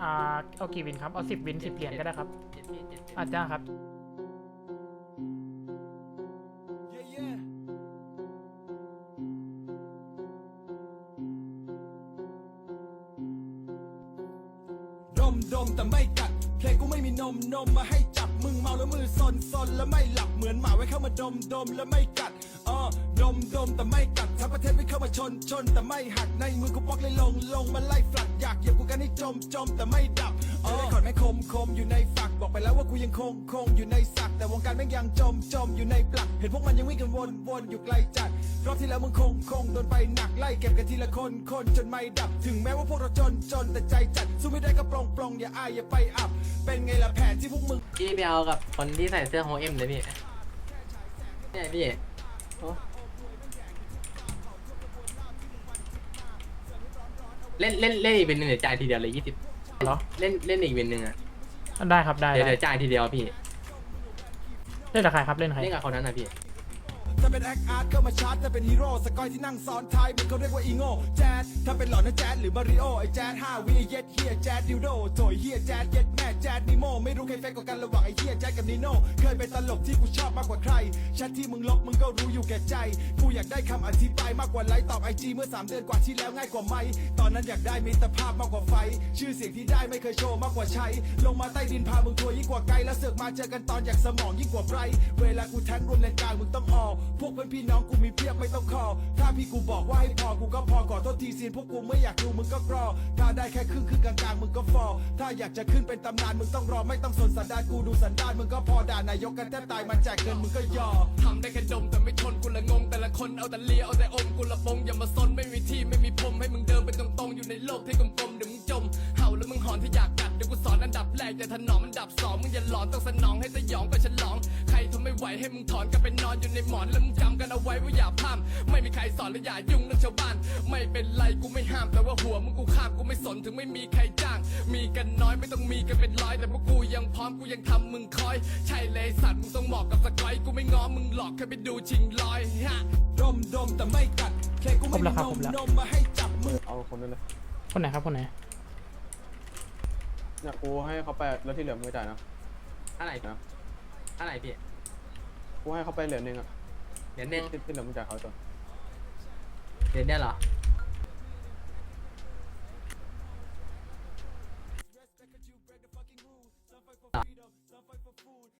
อ่าเอากี่วินครับเอาสิบวินสิบเหรียญก็ได้ครับเจ็ดพี่เจ็ดอาจารย์ครับ Yeah, yeah. ดมดมแต่ไม่กัด เพลงกูไม่มีนมนมมาให้จับมึงเมาแล้วมือซนซนแล้วไม่หลับเหมือนหมาไว้เข้ามาดมดมแล้วไม่กัดอ๋อดมดมแต่ไม่กัดทั้งประเทศไม่เข้ามาชนชนแต่ไม่หักในมือกูปอกเลยลงลงมาไล่ฟลัดอยาก มจมแต่ไม่ดับเอ๋อขอนไม่คมคมอยู่ในฝักบอกไปแล้วว่ากูยังคงคงอยู่ในสักแต่วงการแม่งยังจมจมอยู่ในปลัก เห็นพวกมันยังวิ่งกันวนวนอยู่ไกลจัดรอบที่แล้วมึงคงคงโดนไปหนักไล่เก็บกันทีละคนคนจนไม่ดับ ถึงแม้ว่าพวกเราจนจนแต่ใจจัดสู้ไม่ได้ก็ปลงปลงอย่าอายอย่าไปอับ เป็นไงล่ะแผนที่พวกมึง พี่ไปเอากับคนที่ใส่เสื้อโฮเอ็มเลยพี่เนี่ยพี่โอ้ เล่นเล่นเล่นอีกเป็นหนึ่งเดี๋ยวจ่ายทีเดียวเลยยี่สิบเหรอ เล่นเล่นอีกเป็นหนึ่งอะได้ครับได้เดี๋ยวได้เดี๋ยวจ่ายทีเดียวพี่ เล่นกับใครครับเล่นกับใคร เล่นกับคนนั้นนะพี่ถ้า เป็นแอคอาร์ตก็มาชาร์จถ้าเป็นฮีโร่สกอยที่นั่งซ้อนท้ายมันเขาเรียกว่าอีโง่แจ๊ดถ้าเป็นหลอนนะแจ๊ดหรือมาริโอไอแจ๊ดห้าวิเย็ดเฮียแจ๊ดดิวโดโถยเฮียแจ๊ดเย็ดแม่แจ๊ดนิโมไม่รู้ใครเฟกกว่ากันระหว่างไอเฮียแจ๊ดกับนิโน่เคยเป็นตลกที่กูชอบมากกว่าใครแชทที่มึงลบมึงก็รู้อยู่แก่ใจกูอยากได้คำอธิบายมากกว่าไลค์ตอบไอจีเมื่อสามเดือนกว่าที่แล้วง่ายกว่าไหมตอนนั้นอยากได้มิตรภาพมากกว่าไฟ ชื่อเสียงที่ได้ไม่เคยโชว์มากกว่าใช้ลงมาใต้ดินพามึงทัวร์ยิ่งกว่าไกลแล้วเสือกมาเจอกันตอนอยากสมองยิ่งกว่าไบรเวลากูแทงรุนแรงกลางมึงต้องออกพวกเพื่อนพี่น้องกูมีเพียบไม่ต้องคอถ้าพี่กูบอกว่าให้พอกูก็พอขอโทษทีซีนพวกกูไม่อยากดูมึงก็กรอ ถ้าได้แค่ครึ่งครึ่งกลางๆมึงก็ฟอถ้าอยากจะขึ้นเป็นตำนานมึงต้องรอไม่ต้องสนสันดานกูดูสันดานมึงก็พอด่านายกกันแทบตายมันแจกเงินมึงก็ยอทำได้แค่ดมแต่ไม่ทนกูละงงแต่ละคนเอาแต่เลียเอาแต่อมกูละปงอย่ามาซนไม่มีที่ไม่มีพรมให้มึงเดินไปตรงๆอยู่ในโลกที่กลม กกัดเดี๋ยวกูสอนอันดับแรกแต่ถนอมอันดับสองมึงอย่าหลอนต้องสนองให้สยองก็ฉลอง ใครทนไม่ไหวให้มึงถอนกลับไปนอนอยู่ในหมอนแล้วมึงจำกันเอาไว้ว่าอย่าพลาดไม่มีใครสอนและอย่ายุ่งเรื่องชาวบ้าน ไม่เป็นไรกูไม่ห้ามแต่ว่าหัวมึงกูข้ามกูไม่สนถึงไม่มีใครจ้าง มีกันน้อยไม่ต้องมีกันเป็นร้อยแต่พวกกูยังพร้อมกูยังทำมึงคอย ใช่เลยสัตว์มึงต้องเหมาะกับสกอยกูไม่ง้อมึงหลอกแค่ไปดูชิงลอยฮะดมดมแต่ไม่กัดแค่กูไม่มีนมนมมาให้จับมือเอาคนนั้นเลยคนไหนครับคนไหน เนี่ยกูให้เขาไปแล้วที่เหลือมึงไม่จ่ายนะอะไรนะอะไรพี่กูให้เขาไปเหรียญหนึ่งอะเดี๋ยวหนึงที่ที่เหลือมึงจ่ายเขาจนเดี๋ยวเนี่ยเหรอ